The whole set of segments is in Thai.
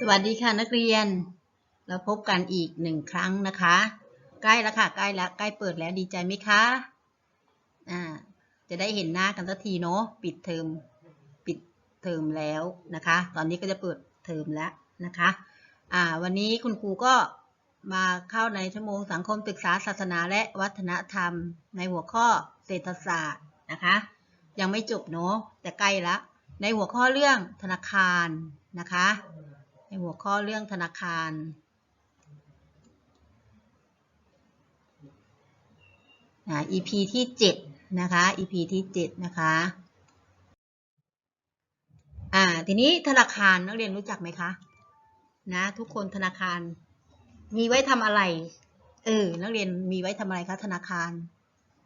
สวัสดีค่ะนักเรียน เราพบกันอีกหนึ่งครั้งนะคะ ใกล้แล้วค่ะใกล้แล้วใกล้เปิดแล้วดีใจไหมคะอ่าจะได้เห็นหน้ากันสักทีเนาะปิดเทอมปิดเทอมแล้วนะคะ ตอนนี้ก็จะเปิดเทอมแล้วนะคะอ่าวันนี้คุณครูก็มาเข้าในชั่วโมงสังคมศึกษาศาสนาและวัฒนธรรม ในหัวข้อเศรษฐศาสตร์นะคะ ยังไม่จบเนาะแต่ใกล้ละในหัวข้อเรื่องธนาคาร นะคะในหัวข้อเรื่องธนาคารอ่า EP ที่ 7 นะคะ EP ที่ 7 นะคะอ่าทีนี้ธนาคารนักเรียนรู้จักไหมคะนะทุกคนธนาคาร มีไว้ทำอะไรเออนักเรียนมีไว้ทำอะไรคะธนาคาร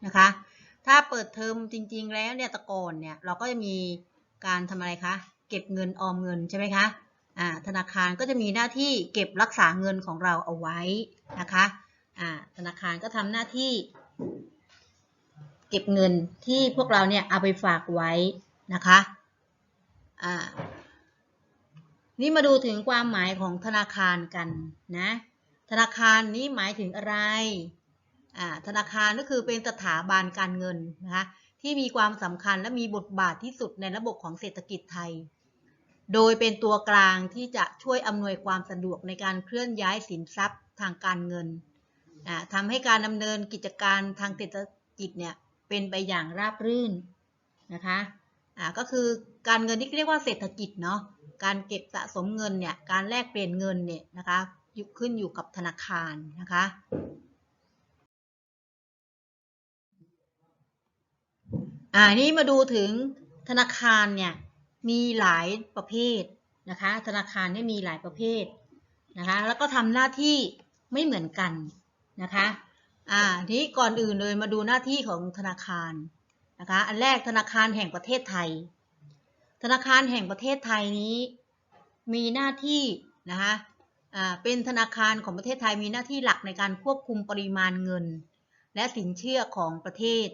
นะคะ ถ้าเปิดเทอมจริง ๆ แล้วเนี่ยตะกอนเนี่ยเราก็จะมีการทำอะไรคะ เก็บเงินออมเงินใช่ไหมคะธนาคารก็จะมีหน้าที่เก็บรักษาเงินของเราเอาไว้นะคะธนาคารก็ทำหน้าที่ เก็บเงินที่พวกเราเนี่ยเอาไปฝากไว้นะคะนี่มาดูถึงความหมายของธนาคารกันนะธนาคารนี้หมายถึงอะไรธนาคารก็คือเป็นสถาบันการเงินนะคะที่มีความสำคัญและมีบทบาทที่สุดในระบบของเศรษฐกิจไทย โดยเป็นตัวกลางที่จะช่วยอำนวยความสะดวกในการเคลื่อนย้ายสินทรัพย์ทางการเงินอ่าทำให้การดำเนินกิจการทางเศรษฐกิจเนี่ยเป็นไปอย่างราบรื่นนะคะอ่าก็คือการเงินที่เรียกว่าเศรษฐกิจเนาะการเก็บสะสมเงินเนี่ยการแลกเปลี่ยนเงินเนี่ยนะคะขึ้นอยู่กับธนาคารนะคะอ่านี่มาดูถึงธนาคารเนี่ย มีหลายประเภทนะคะ ธนาคารเนี่ยมีหลายประเภทนะคะ แล้วก็ทำหน้าที่ไม่เหมือนกันนะคะ อ่า ทีนี้ก่อนอื่นเลยมาดูหน้าที่ของธนาคารนะคะ อันแรกธนาคารแห่งประเทศไทย ธนาคารแห่งประเทศไทยนี้มีหน้าที่นะคะ อ่า เป็นธนาคารของประเทศไทยมีหน้าที่หลักในการควบคุมปริมาณเงิน และสินเชื่อของประเทศ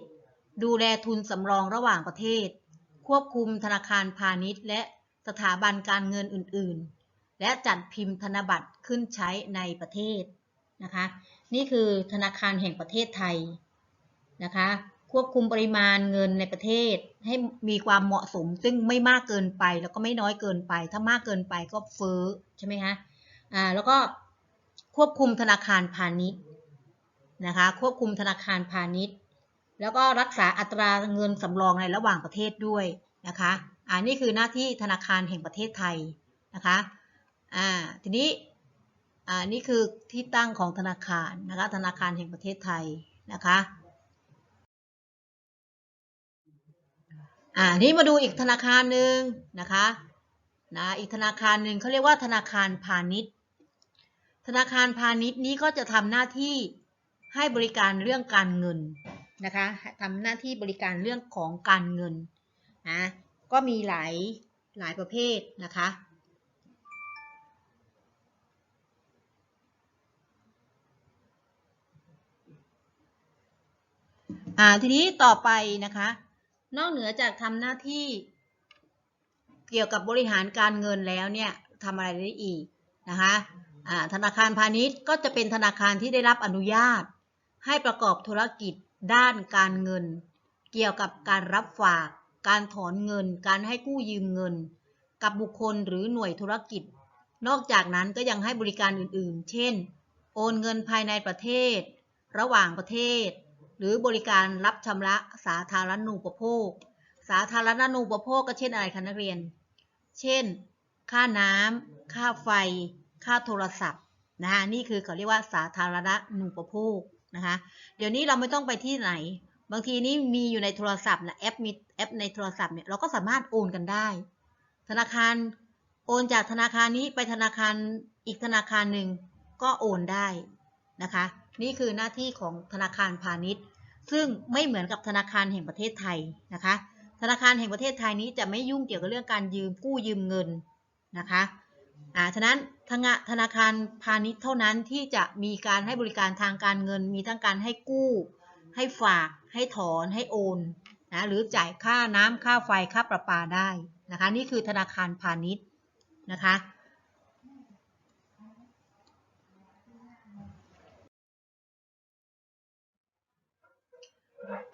ดูแลทุนสำรองระหว่างประเทศ ควบคุมธนาคารพาณิชย์ และสถาบันการเงินอื่นๆ และจัดพิมพ์ธนบัตรขึ้นใช้ในประเทศนะคะ นี่คือธนาคารแห่งประเทศไทยนะคะ ควบคุมปริมาณเงินในประเทศให้มีความเหมาะสม ซึ่งไม่มากเกินไปแล้วก็ไม่น้อยเกินไป ถ้ามากเกินไปก็เฟ้อใช่ไหมคะอ่าแล้วก็ควบคุมธนาคารพาณิชย์นะคะ ควบคุมธนาคารพาณิชย์ แล้วก็รักษาอัตราเงินสำรองในระหว่างประเทศด้วยนะคะอ่านี่คือหน้าที่ธนาคารแห่งประเทศไทยนะคะอ่าทีนี้อ่านี่คือที่ตั้งของธนาคารนะคะธนาคารแห่งประเทศไทยนะคะอ่านี่มาดูอีกธนาคารหนึ่งนะคะนะอีกธนาคารหนึ่งเขาเรียกว่าธนาคารพาณิชย์ ธนาคารพาณิชย์นี้ก็จะทำหน้าที่ให้บริการเรื่องการเงิน นะคะทำหน้าที่บริการเรื่องของการเงินนะก็มีหลายหลายประเภทนะคะอ่าทีนี้ต่อไปนะคะ นอกเหนือจากทำหน้าที่เกี่ยวกับบริหารการเงินแล้วเนี่ยทำอะไรได้อีกนะคะอ่าธนาคารพาณิชย์ก็จะเป็นธนาคารที่ได้รับอนุญาต ให้ประกอบธุรกิจ ด้านการเงิน เกี่ยวกับการรับฝาก การถอนเงิน การให้กู้ยืมเงิน กับบุคคลหรือหน่วยธุรกิจ นอกจากนั้นก็ยังให้บริการอื่นๆ เช่น โอนเงินภายในประเทศ ระหว่างประเทศ หรือบริการรับชำระสาธารณูปโภค สาธารณูปโภคก็เช่นอะไรคะนักเรียน เช่น ค่าน้ำค่าไฟ ค่าโทรศัพท์ นะคะนี่คือเขาเรียกว่าสาธารณูปโภค นะคะ เดี๋ยวนี้เราไม่ต้องไปที่ไหน บางทีนี้มีอยู่ในโทรศัพท์นะแอปมีแอปในโทรศัพท์เนี่ยเราก็สามารถโอนกันได้ ธนาคารโอนจากธนาคารนี้ไปธนาคารอีกธนาคารหนึ่งก็โอนได้นะคะ นี่คือหน้าที่ของธนาคารพาณิชย์ ซึ่งไม่เหมือนกับธนาคารแห่งประเทศไทยนะคะ ธนาคารแห่งประเทศไทยนี้จะไม่ยุ่งเกี่ยวกับเรื่องการยืมกู้ยืมเงินนะคะอ่าฉะนั้น ธนาคารพาณิชย์เท่านั้นที่จะมีการให้บริการทางการเงิน มีทั้งการให้กู้ ให้ฝาก ให้ถอน ให้โอนนะหรือจ่ายค่าน้ำค่าไฟค่าประปาได้นะคะ นี่คือธนาคารพาณิชย์นะคะ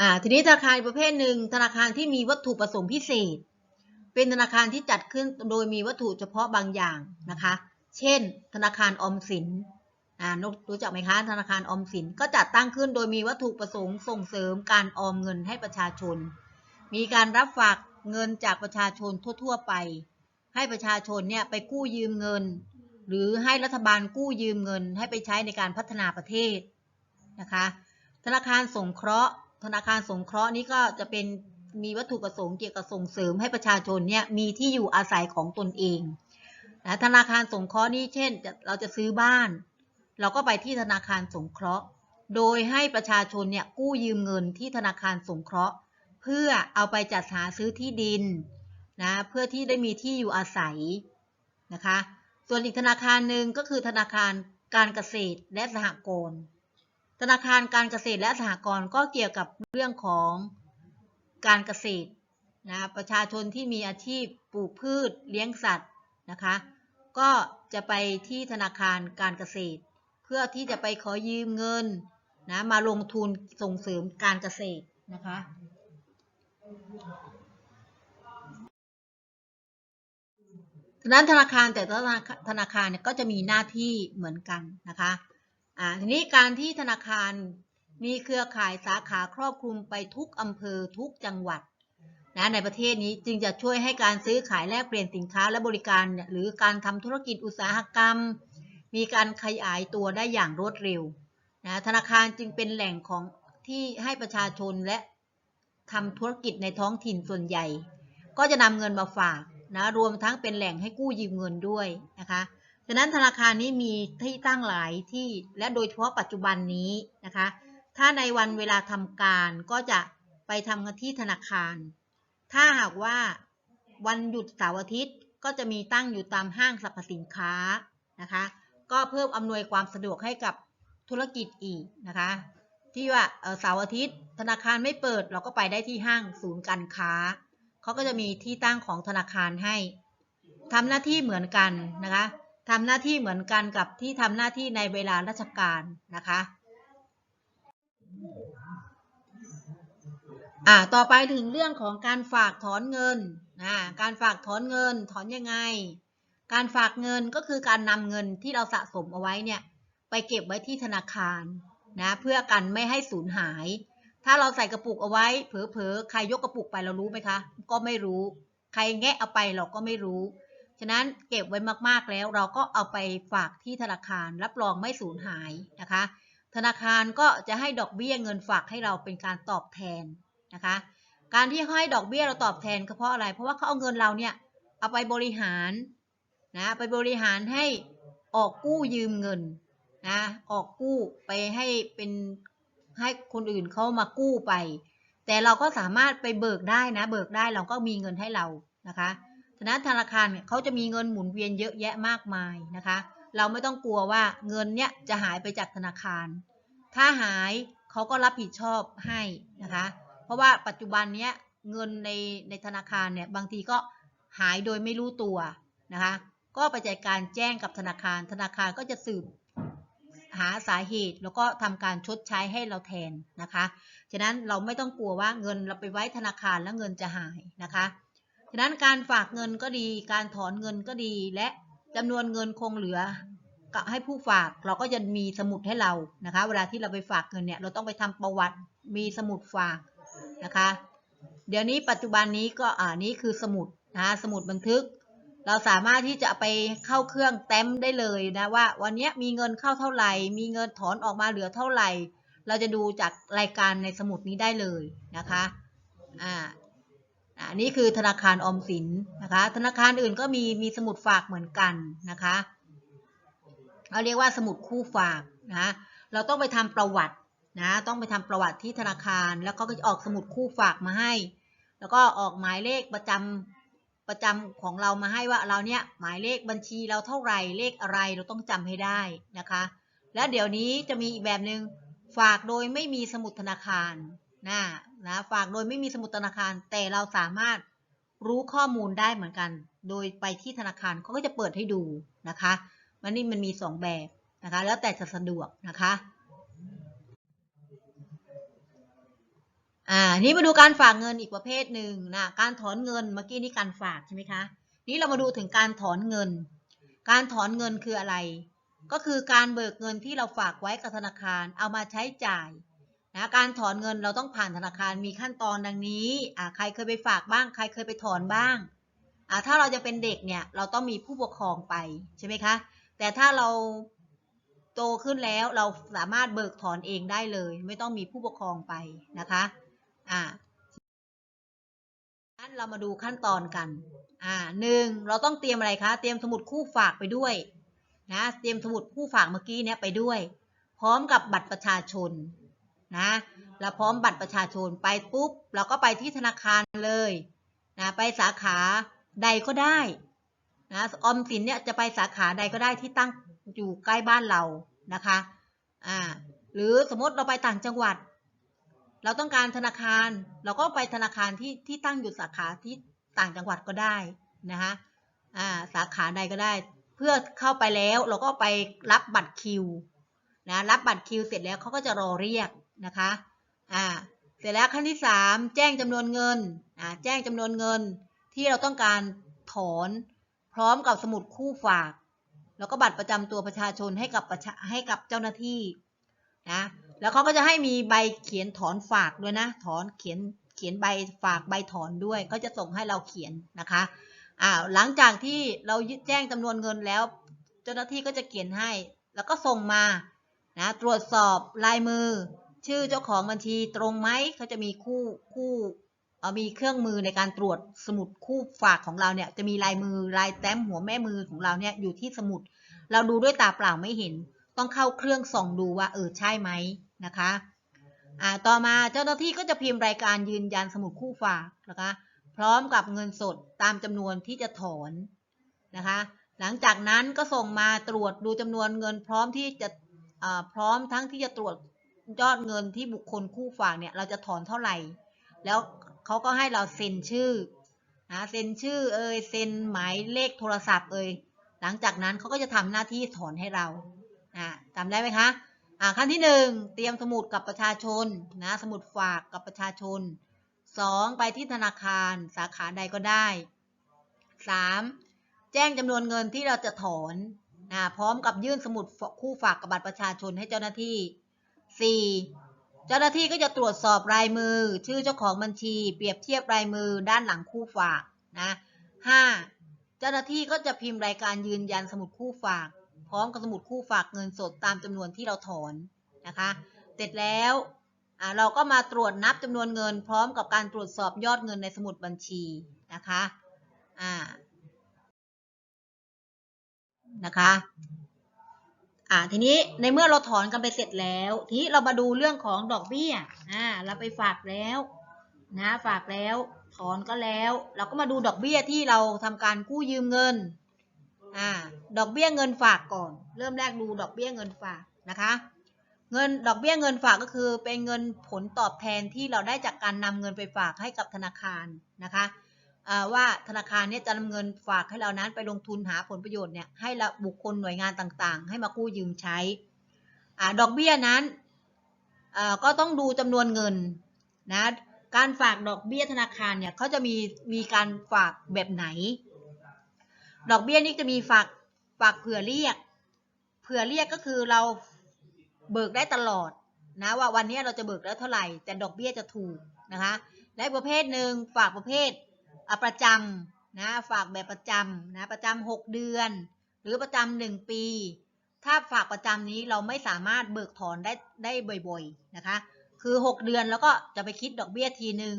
อ่าทีนี้ธนาคารประเภทหนึ่งธนาคารที่มีวัตถุประสงค์พิเศษ เป็นธนาคารที่จัดขึ้นโดยมีวัตถุเฉพาะบางอย่างนะคะ เช่น ธนาคารออมสินอ่านกรู้จักไหมคะ ธนาคารออมสินก็จัดตั้งขึ้นโดยมีวัตถุประสงค์ส่งเสริมการออมเงินให้ประชาชน มีการรับฝากเงินจากประชาชนทั่ว ๆ ไป ให้ประชาชนเนี่ยไปกู้ยืมเงิน หรือให้รัฐบาลกู้ยืมเงิน ให้ไปใช้ในการพัฒนาประเทศนะคะ ธนาคารสงเคราะห์ ธนาคารสงเคราะห์นี้ก็จะเป็นมีวัตถุประสงค์เกี่ยวกับส่งเสริมให้ประชาชนเนี่ยมีที่อยู่อาศัยของตนเอง นะธนาคารสงเคราะห์นี้เช่นเราจะซื้อบ้าน เราก็ไปที่ธนาคารสงเคราะห์ โดยให้ประชาชนเนี่ยกู้ยืมเงินที่ธนาคารสงเคราะห์ เพื่อเอาไปจัดหาซื้อที่ดินนะเพื่อที่ได้มีที่อยู่อาศัยนะคะ ส่วนอีกธนาคารหนึ่งก็คือธนาคารการเกษตรและสหกรณ์ธนาคารการเกษตรและสหกรณ์ก็เกี่ยวกับเรื่องของการเกษตรนะประชาชนที่มีอาชีพปลูกพืชเลี้ยงสัตว์นะคะ ก็จะไปที่ธนาคารการเกษตร เพื่อที่จะไปขอยืมเงินนะมาลงทุนส่งเสริมการเกษตรนะคะฉะนั้นธนาคารแต่ละธนาคารเนี่ยก็จะมีหน้าที่เหมือนกันนะคะอ่าทีนี้การที่ธนาคารมีเครือข่ายสาขาครอบคลุมไปทุกอำเภอทุกจังหวัด นะในประเทศนี้จึงจะช่วยให้การซื้อขายแลกเปลี่ยนสินค้าและบริการหรือการทำธุรกิจอุตสาหกรรม มีการขยายตัวได้อย่างรวดเร็วนะธนาคารจึงเป็นแหล่งของที่ให้ประชาชนและทำธุรกิจในท้องถิ่นส่วนใหญ่ ก็จะนำเงินมาฝากนะรวมทั้งเป็นแหล่งให้กู้ยืมเงินด้วยนะคะฉะนั้นธนาคารนี้มีที่ตั้งหลายที่และโดยเฉพาะปัจจุบันนี้นะคะ ถ้าในวันเวลาทำการก็จะไปทำกันที่ธนาคาร ถ้าหากว่าวันหยุดเสาร์อาทิตย์ก็จะมีตั้งอยู่ตามห้างสรรพสินค้านะคะ ก็เพิ่มอำนวยความสะดวกให้กับธุรกิจอีกนะคะ ที่ว่าเสาร์อาทิตย์ ธนาคารไม่เปิดเราก็ไปได้ที่ห้างศูนย์การค้าเขาก็จะมีที่ตั้งของธนาคารให้ทำหน้าที่เหมือนกันนะคะทำหน้าที่เหมือนกันกับที่ทำหน้าที่ในเวลาราชการนะคะ อ่าต่อไปถึงเรื่องของการฝากถอนเงินนะการฝากถอนเงินถอนยังไง การฝากเงินก็คือการนำเงินที่เราสะสมเอาไว้เนี่ยไปเก็บไว้ที่ธนาคารนะเพื่อกันไม่ให้สูญหาย ถ้าเราใส่กระปุกเอาไว้ เผลอๆใครยกกระปุกไปเรารู้ไหมคะ ก็ไม่รู้ ใครแงะเอาไปเราก็ไม่รู้ ฉะนั้นเก็บไว้มากๆแล้ว เราก็เอาไปฝากที่ธนาคารรับรองไม่สูญหายนะคะ ธนาคารก็จะให้ดอกเบี้ยเงินฝากให้เราเป็นการตอบแทน นะคะ การที่ให้ดอกเบี้ยเราตอบแทนก็เพราะอะไร เพราะว่าเขาเอาเงินเราเนี่ยเอาไปบริหารนะไปบริหารให้ออกกู้ยืมเงินนะออกกู้ไปให้เป็นให้คนอื่นเขามากู้ไป แต่เราก็สามารถไปเบิกได้นะเบิกได้เราก็มีเงินให้เรานะคะฉะนั้นธนาคารเนี่ยเขาจะมีเงินหมุนเวียนเยอะแยะมากมายนะคะ เราไม่ต้องกลัวว่าเงินเนี่ยจะหายไปจากธนาคาร ถ้าหายเขาก็รับผิดชอบให้นะคะ เพราะว่าปัจจุบันเนี้ยเงินในในธนาคารเนี่ยบางทีก็หายโดยไม่รู้ตัวนะคะ ก็ไปจัดการแจ้งกับธนาคาร ธนาคารก็จะสืบหาสาเหตุแล้วก็ทำการชดใช้ให้เราแทนนะคะ ฉะนั้นเราไม่ต้องกลัวว่าเงินเราไปไว้ธนาคารแล้วเงินจะหายนะคะ ฉะนั้นการฝากเงินก็ดี การถอนเงินก็ดี และจำนวนเงินคงเหลือกับให้ผู้ฝากเราก็จะมีสมุดให้เรานะคะ เวลาที่เราไปฝากเงินเนี่ยเราต้องไปทำประวัติมีสมุดฝาก นะคะ เดี๋ยวนี้ปัจจุบันนี้ก็อ่านี้คือสมุดนะสมุดบันทึก เราสามารถที่จะไปเข้าเครื่องเต็มได้เลยนะว่า วันนี้มีเงินเข้าเท่าไหร่ มีเงินถอนออกมาเหลือเท่าไหร่ เราจะดูจากรายการในสมุดนี้ได้เลยนะคะอ่าอันนี้คือธนาคารออมสินนะคะ ธนาคารอื่นก็มีมีสมุดฝากเหมือนกันนะคะเราเรียกว่าสมุดคู่ฝากนะเราต้องไปทำประวัติ นะต้องไปทำประวัติที่ธนาคาร แล้วก็จะออกสมุดคู่ฝากมาให้ แล้วก็ออกหมายเลขประจำประจำของเรามาให้ว่าเราเนี้ยหมายเลขบัญชีเราเท่าไหร่เลขอะไรเราต้องจำให้ได้นะคะ แล้วเดี๋ยวนี้จะมีอีกแบบหนึง่งฝากโดยไม่มีสมุดธนาคารนะนะฝากโดยไม่มีสมุดธนาคาร แต่เราสามารถรู้ข้อมูลได้เหมือนกัน โดยไปที่ธนาคารเขาก็จะเปิดให้ดูนะคะ มันนี่มันมีสองแบบนะคะ แล้วแต่จะสะดวกนะคะ อ่า นี่มาดูการฝากเงินอีกประเภทหนึ่งนะ การถอนเงินเมื่อกี้นี่การฝากใช่ไหมคะ นี่เรามาดูถึงการถอนเงิน การถอนเงินคืออะไร ก็คือการเบิกเงินที่เราฝากไว้กับธนาคารเอามาใช้จ่ายนะการถอนเงินเราต้องผ่านธนาคารมีขั้นตอนดังนี้อ่าใครเคยไปฝากบ้าง ใครเคยไปถอนบ้างอ่าถ้าเราจะเป็นเด็กเนี่ยเราต้องมีผู้ปกครองไปใช่ไหมคะ แต่ถ้าเราโตขึ้นแล้วเราสามารถเบิกถอนเองได้เลย ไม่ต้องมีผู้ปกครองไปนะคะ อ่างั้นเรามาดูขั้นตอนกัน อ่าหนึ่งเราต้องเตรียมอะไรคะ เตรียมสมุดคู่ฝากไปด้วยนะ เตรียมสมุดคู่ฝากเมื่อกี้เนี้ยไปด้วย พร้อมกับบัตรประชาชนนะเราพร้อมบัตรประชาชนไปปุ๊บ เราก็ไปที่ธนาคารเลยนะไปสาขาใดก็ได้นะออมสินเนี่ยจะไปสาขาใดก็ได้ที่ตั้งอยู่ใกล้บ้านเรานะคะ อ่า หรือสมมติเราไปต่างจังหวัด เราต้องการธนาคาร เราก็ไปธนาคารที่ที่ตั้งอยู่สาขาที่ต่างจังหวัดก็ได้นะคะอ่าสาขาใดก็ได้ เพื่อเข้าไปแล้วเราก็ไปรับบัตรคิวนะรับบัตรคิวเสร็จแล้วเขาก็จะรอเรียกนะคะอ่าเสร็จแล้วขั้นที่สามแจ้งจำนวนเงินอ่าแจ้งจำนวนเงินที่เราต้องการถอนพร้อมกับสมุดคู่ฝาก แล้วก็บัตรประจำตัวประชาชนให้กับประชาให้กับเจ้าหน้าที่นะ แล้วเขาก็จะให้มีใบเขียนถอนฝากด้วยนะ ถอนเขียนเขียนใบฝากใบถอนด้วยเขาจะส่งให้เราเขียนนะคะอ่าหลังจากที่เราแจ้งจำนวนเงินแล้ว เจ้าหน้าที่ก็จะเขียนให้ แล้วก็ส่งมานะตรวจสอบลายมือ ชื่อเจ้าของบัญชีตรงไหมเขาจะมีคู่คู่เอ่อมีเครื่องมือในการตรวจสมุดคู่ฝากของเราเนี่ยจะมีลายมือลายแต้มหัวแม่มือของเราเนี่ยอยู่ที่สมุด เราดูด้วยตาเปล่าไม่เห็น ต้องเข้าเครื่องส่องดูว่าเออใช่ไหม นะคะอ่าต่อมาเจ้าหน้าที่ก็จะพิมพ์รายการยืนยันสมุดคู่ฝากนะคะ พร้อมกับเงินสดตามจำนวนที่จะถอนนะคะ หลังจากนั้นก็ส่งมาตรวจดูจำนวนเงินพร้อมที่จะพร้อมทั้งที่จะตรวจยอดเงินที่บุคคลคู่ฝากเนี่ยเราจะถอนเท่าไหร่ แล้วเขาก็ให้เราเซ็นชื่อนะเซ็นชื่อเอ่ยเซ็นหมายเลขโทรศัพท์เอ่ยหลังจากนั้นเขาก็จะทำหน้าที่ถอนให้เราอ่าจำได้ไหมคะ อ่าขั้นที่หนึ่งเตรียมสมุดกับประชาชนนะสมุดฝากกับประชาชนสองไปที่ธนาคารสาขาใดก็ได้สามแจ้งจำนวนเงินที่เราจะถอนนะพร้อมกับยื่นสมุดคู่ฝากกับบัตรประชาชนให้เจ้าหน้าที่สี่เจ้าหน้าที่ก็จะตรวจสอบลายมือ ชื่อเจ้าของบัญชี เปรียบเทียบลายมือด้านหลังคู่ฝากนะห้าเจ้าหน้าที่ก็จะพิมพ์รายการยืนยันสมุดคู่ฝาก พร้อมกับสมุดคู่ฝากเงินสดตามจำนวนที่เราถอนนะคะ เสร็จแล้วเราก็มาตรวจนับจำนวนเงิน พร้อมกับการตรวจสอบยอดเงินในสมุดบัญชีนะคะอ่านะคะอ่าทีนี้ในเมื่อเราถอนกันไปเสร็จแล้ว ทีนี้เรามาดูเรื่องของดอกเบี้ยอ่าเราไปฝากแล้วนะฝากแล้วถอนก็แล้ว เราก็มาดูดอกเบี้ยที่เราทำการกู้ยืมเงิน อ่า ดอกเบี้ยเงินฝากก่อน เริ่มแรกดูดอกเบี้ยเงินฝากนะคะ เงินดอกเบี้ยเงินฝากก็คือ เป็นเงินผลตอบแทนที่เราได้จากการนำเงินไปฝากให้กับธนาคารนะคะว่าธนาคารเนี่ยจะนำเงินฝากให้เรานั้นไปลงทุนหาผลประโยชน์เนี่ยให้บุคคลหน่วยงานต่างๆ ให้มากู้ยืมใช้อดอกเบี้ยนั้นก็ต้องดูจำนวนเงินนะการฝากดอกเบี้ยธนาคารเนี่ยเขาจะมีมีการฝากแบบไหน ดอกเบี้ยนี่จะมีฝากฝากเผื่อเรียก เผื่อเรียกก็คือเราเบิกได้ตลอดนะว่าวันนี้เราจะเบิกแล้วเท่าไหร่ แต่ดอกเบี้ยจะถูกนะคะ และอีกประเภทหนึ่งฝากประเภทอะประจำนะฝากแบบประจำนะประจำหกเดือน หรือประจำหนึ่งปี ถ้าฝากประจำนี้เราไม่สามารถเบิกถอนได้ได้บ่อยๆนะคะ คือ 6 เดือนแล้วก็จะไปคิดดอกเบี้ยทีหนึ่ง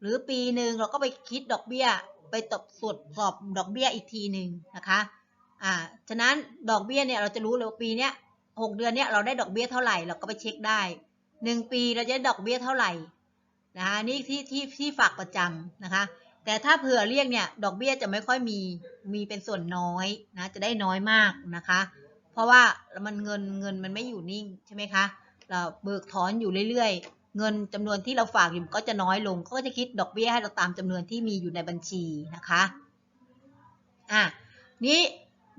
หรือปีหนึ่งเราก็ไปคิดดอกเบี้ย ไปตบสวดสอบดอกเบี้ยอีกทีหนึ่งนะคะอ่าฉะนั้นดอกเบี้ยเนี่ยเราจะรู้เลยว่าปีเนี้ยหกเดือนเนี้ยเราได้ดอกเบี้ยเท่าไหร่เราก็ไปเช็คได้หนึ่งปีเราจะได้ดอกเบี้ยเท่าไหร่นะคะนี่ที่ที่ที่ฝากประจำนะคะ แต่ถ้าเผื่อเรียกเนี่ยดอกเบี้ยจะไม่ค่อยมีมีเป็นส่วนน้อยนะจะได้น้อยมากนะคะ เพราะว่ามันเงินเงินมันไม่อยู่นิ่งใช่ไหมคะเราเบิกถอนอยู่เรื่อยๆ เงินจำนวนที่เราฝากอยู่ก็จะน้อยลงเขาก็จะคิดดอกเบี้ยให้เราตามจำนวนที่มีอยู่ในบัญชีนะคะอะนี้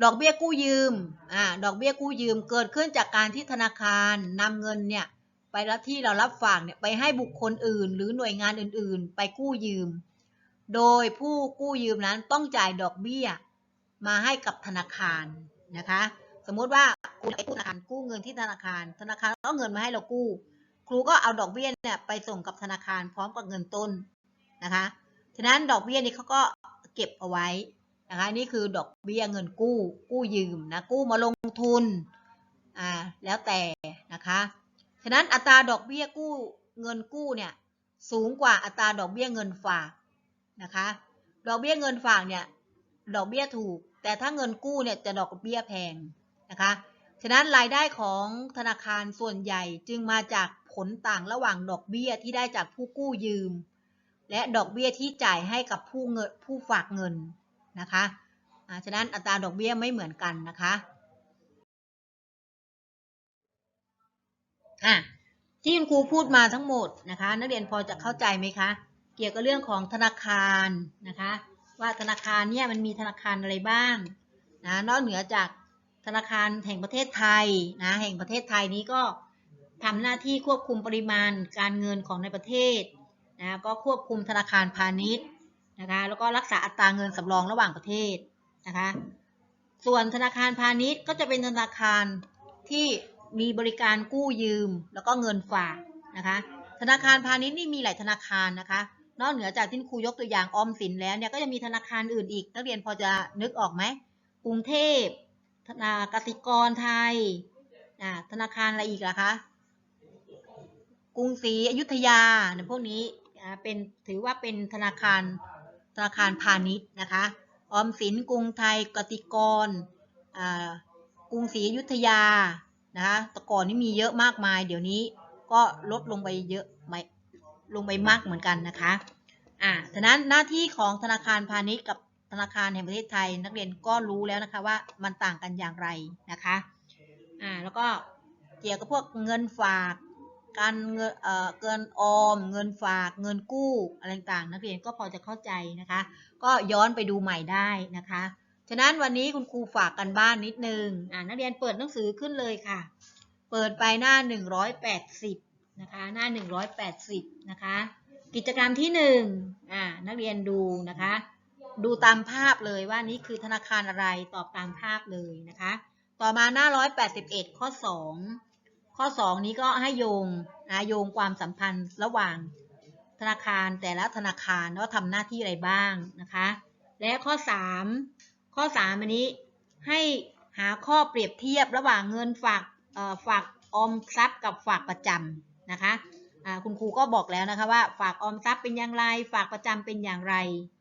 ดอกเบี้ยกู้ยืมอ่าดอกเบี้ยกู้ยืมเกิดขึ้นจากการที่ธนาคารนำเงินเนี่ยไปไปรับที่เรารับฝากเนี่ยไปให้บุคคลอื่น หรือหน่วยงานอื่นๆ ไปกู้ยืม โดยผู้กู้ยืมนั้นต้องจ่ายดอกเบี้ยมาให้กับธนาคารนะคะ สมมุติว่าครูไปกู้ธนาคารกู้เงินที่ธนาคาร ธนาคารก็เงินมาให้เรากู้ ครูก็เอาดอกเบี้ยเนี่ยไปส่งกับธนาคารพร้อมกับเงินต้นนะคะ ฉะนั้นดอกเบี้ยนี้เขาก็เก็บเอาไว้นะคะนี่คือดอกเบี้ยเงินกู้ กู้ยืมนะกู้มาลงทุนอ่าแล้วแต่นะคะ ฉะนั้นอัตราดอกเบี้ยกู้เงินกู้เนี่ยสูงกว่าอัตราดอกเบี้ยเงินฝากนะคะ ดอกเบี้ยเงินฝากเนี่ยดอกเบี้ยถูก แต่ถ้าเงินกู้เนี่ยจะดอกเบี้ยแพงนะคะ ฉะนั้นรายได้ของธนาคารส่วนใหญ่จึงมาจาก ผลต่างระหว่างดอกเบี้ยที่ได้จากผู้กู้ยืม และดอกเบี้ยที่จ่ายให้กับผู้เงินผู้ฝากเงินนะคะอ่าฉะนั้นอัตราดอกเบี้ยไม่เหมือนกันนะคะอะที่คุณครูพูดมาทั้งหมดนะคะ นักเรียนพอจะเข้าใจไหมคะ เกี่ยวกับเรื่องของธนาคารนะคะ ว่าธนาคารเนี่ยมันมีธนาคารอะไรบ้างนะนอกเหนือจากธนาคารแห่งประเทศไทยนะแห่งประเทศไทยนี้ก็ ทำหน้าที่ควบคุมปริมาณการเงินของในประเทศนะก็ควบคุมธนาคารพาณิชย์นะคะแล้วก็รักษาอัตราเงินสำรองระหว่างประเทศนะคะส่วนธนาคารพาณิชย์ก็จะเป็นธนาคารที่มีบริการกู้ยืมแล้วก็เงินฝากนะคะธนาคารพาณิชย์นี่มีหลายธนาคารนะคะ นอกเหนือจากที่ครูยกตัวอย่างออมสินแล้วเนี่ยก็จะมีธนาคารอื่นอีกนักเรียนพอจะนึกออกไหมกรุงเทพธนากสิกรไทยธนาคารอะไรอีกล่ะคะ กรุงศรีอยุธยาเนี่ยพวกนี้เป็นถือว่าเป็นธนาคารธนาคารพาณิชย์นะคะออมสินกรุงไทยกสิกรอ่ากรุงศรีอยุธยานะคะแต่ก่อนนี่มีเยอะมากมาย เดี๋ยวนี้ก็ลดลงไปเยอะไม่ลงไปมากเหมือนกันนะคะอ่าฉะนั้นหน้าที่ของธนาคารพาณิชย์กับธนาคารแห่งประเทศไทย นักเรียนก็รู้แล้วนะคะว่ามันต่างกันอย่างไรนะคะอ่าแล้วก็เกี่ยวกับพวกเงินฝาก การเงินเอ่อเกินออม เงินฝากเงินกู้อะไรต่างนักเรียนก็พอจะเข้าใจนะคะ ก็ย้อนไปดูใหม่ได้นะคะ ฉะนั้นวันนี้คุณครูฝากกันบ้านนิดนึงอ่านักเรียนเปิดหนังสือขึ้นเลยค่ะ เปิดไปหน้า 180นะคะหน้า 180นะคะกิจกรรมที่1อ่านักเรียนดูนะคะ ดูตามภาพเลยว่านี่คือธนาคารอะไรตอบตามภาพเลยนะคะ ต่อมาหน้า 181 ข้อ 2 ข้อ 2 นี้ก็ให้โยงนะโยงความสัมพันธ์ระหว่างธนาคารแต่ละธนาคารว่าทำหน้าที่อะไรบ้างนะคะ และข้อ 3 ข้อ 3 อันนี้ให้หาข้อเปรียบเทียบระหว่างเงินฝากฝากออมทรัพย์กับฝากประจำนะคะคุณครูก็บอกแล้วนะคะว่าฝากออมทรัพย์เป็นอย่างไร ฝากประจำเป็นอย่างไร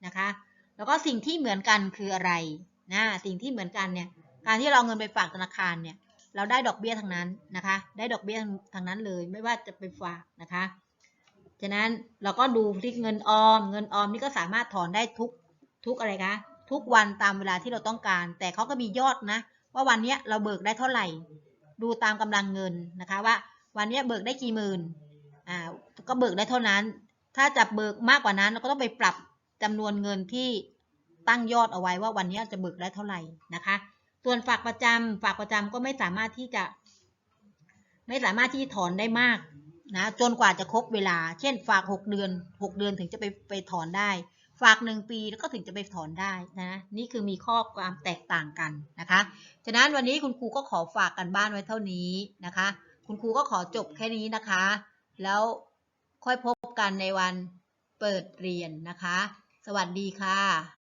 นะคะ แล้วก็สิ่งที่เหมือนกันคืออะไรนะสิ่งที่เหมือนกันเนี่ยการที่เราเงินไปฝากธนาคารเนี่ย เราได้ดอกเบี้ยทั้งนั้นนะคะ ได้ดอกเบี้ยทั้งนั้นเลย ไม่ว่าจะไปฝากนะคะ ฉะนั้นเราก็ดูที่เงินออม เงินออมนี่ก็สามารถถอนได้ทุกทุกอะไรคะทุกวันตามเวลาที่เราต้องการ แต่เขาก็มียอดนะ ว่าวันนี้เราเบิกได้เท่าไหร่ ดูตามกำลังเงินนะคะว่า วันนี้เบิกได้กี่หมื่นอ่าก็เบิกได้เท่านั้น ถ้าจะเบิกมากกว่านั้นเราก็ต้องไปปรับจำนวนเงินที่ตั้งยอดเอาไว้ว่าวันนี้จะเบิกได้เท่าไหร่นะคะ ส่วนฝากประจำฝากประจำก็ไม่สามารถที่จะ ไม่สามารถที่ถอนได้มากนะจนกว่าจะครบเวลา เช่น ฝาก6เดือน6เดือนถึงจะไปไปถอนได้ ฝากหนึ่งปีแล้วก็ถึงจะไปถอนได้นะนี่คือมีข้อความแตกต่างกันนะคะฉะนั้นวันนี้คุณครูก็ขอฝากกันบ้านไว้เท่านี้นะคะ คุณครูก็ขอจบแค่นี้นะคะ แล้วค่อยพบกันในวันเปิดเรียนนะคะ สวัสดีค่ะ